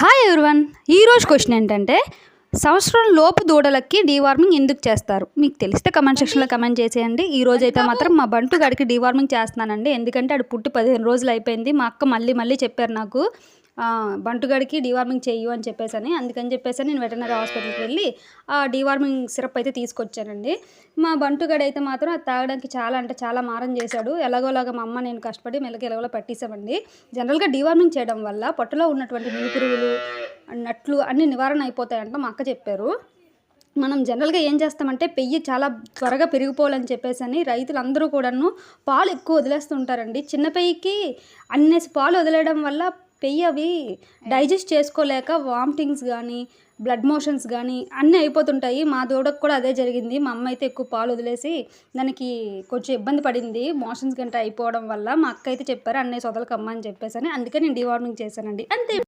Hi everyone ఈరోజు question ఏంటంటే సంవత్సరం లోపు దూడలకి డీవార్మింగ్ ఎందుకు చేస్తారు? మీకు తెలిస్తే కమెంట్ సెక్షన్లో కమెంట్ చేసేయండి. ఈ రోజు అయితే మాత్రం మా బంటు గడికి డీవార్మింగ్ చేస్తున్నానండి. ఎందుకంటే ఆడు పుట్టి పదిహేను రోజులు అయిపోయింది. మా అక్క మళ్ళీ మళ్ళీ చెప్పారు నాకు. బంటుగాడికి డీవార్మింగ్ చేయు అని చెప్పేసి అందుకని చెప్పేసి నేను వెటనరీ హాస్పిటల్కి వెళ్ళి ఆ డీవార్మింగ్ సిరప్ అయితే తీసుకొచ్చానండి. మా బంటుగాడు అయితే మాత్రం అది తాగడానికి చాలా అంటే చాలా మారం చేశాడు. ఎలాగోలాగా మా అమ్మ నేను కష్టపడి మెల్లకి ఎలాగోలా పట్టేసామండి. జనరల్గా డీవార్మింగ్ చేయడం వల్ల పొట్టలో ఉన్నటువంటి నీపురుగులు నట్లు అన్ని నివారణ అయిపోతాయంట మా అక్క చెప్పారు. మనం జనరల్గా ఏం చేస్తామంటే పెయ్యి చాలా త్వరగా పెరిగిపోవాలని చెప్పేసి అని రైతులందరూ కూడాను పాలు ఎక్కువ వదిలేస్తుంటారండి. చిన్న పెయ్యికి అన్నేసి పాలు వదిలేయడం వల్ల పెయ్యి అవి డైజెస్ట్ చేసుకోలేక వామిటింగ్స్ కానీ బ్లడ్ మోషన్స్ కానీ అన్నీ అయిపోతుంటాయి. మా దూడకు కూడా అదే జరిగింది. మా అమ్మ అయితే ఎక్కువ పాలు వదిలేసి దానికి కొంచెం ఇబ్బంది పడింది. మోషన్స్ గంట అయిపోవడం వల్ల మా అక్క అయితే చెప్పారు అన్నయ్య సొదలకు అమ్మ అని చెప్పేసి అని అందుకే నేను డివార్మింగ్ చేశానండి. అంతే.